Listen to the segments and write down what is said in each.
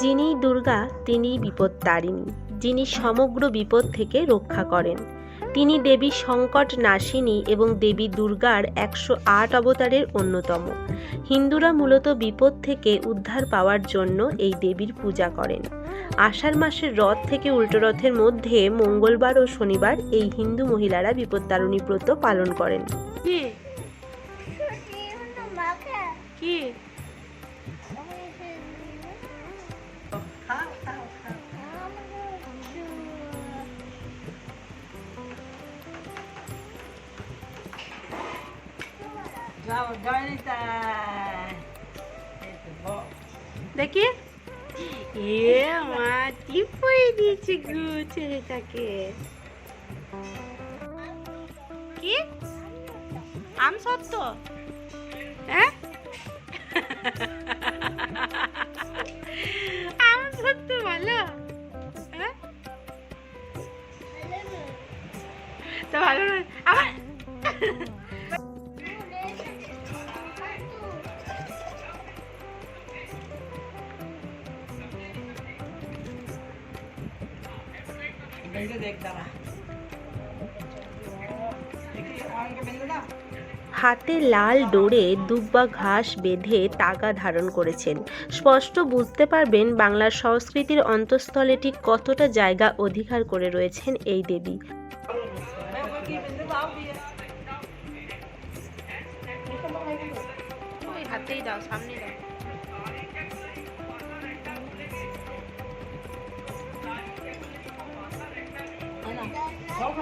যিনিই দুর্গা তিনিই বিপত্তারিণী যিনি সমগ্র বিপদ থেকে রক্ষা করেন। তিনি দেবী সংকট নাশিনী এবং দেবী দুর্গার একশো আট অবতারের অন্যতম। হিন্দুরা মূলত বিপদ থেকে উদ্ধার পাওয়ার জন্য এই দেবীর পূজা করেন। আষাঢ় মাসের রথ থেকে উল্টো রথের মধ্যে মঙ্গলবার ও শনিবার এই হিন্দু মহিলারা বিপদ বিপত্তারিণী ব্রত পালন করেন। কি? দেখি? এ, মা টিপই দিয়েছে গো ছেলেটাকে? কি? আম সত্য? হ্যাঁ? আম সত্য ভালো হ্যাঁ? তো ভালো না আবার হাতে লাল ডোরে দুব্বা ঘাস বেঁধে তাগা ধারণ করেছেন। স্পষ্ট বুঝতে পারবেন বাংলার সংস্কৃতির অন্তঃস্থলে ঠিক কতটা জায়গা অধিকার করে রয়েছেন এই দেবী। হাতেই দাও সামনে দাও। não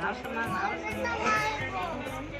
Nossa, mas não. Não não.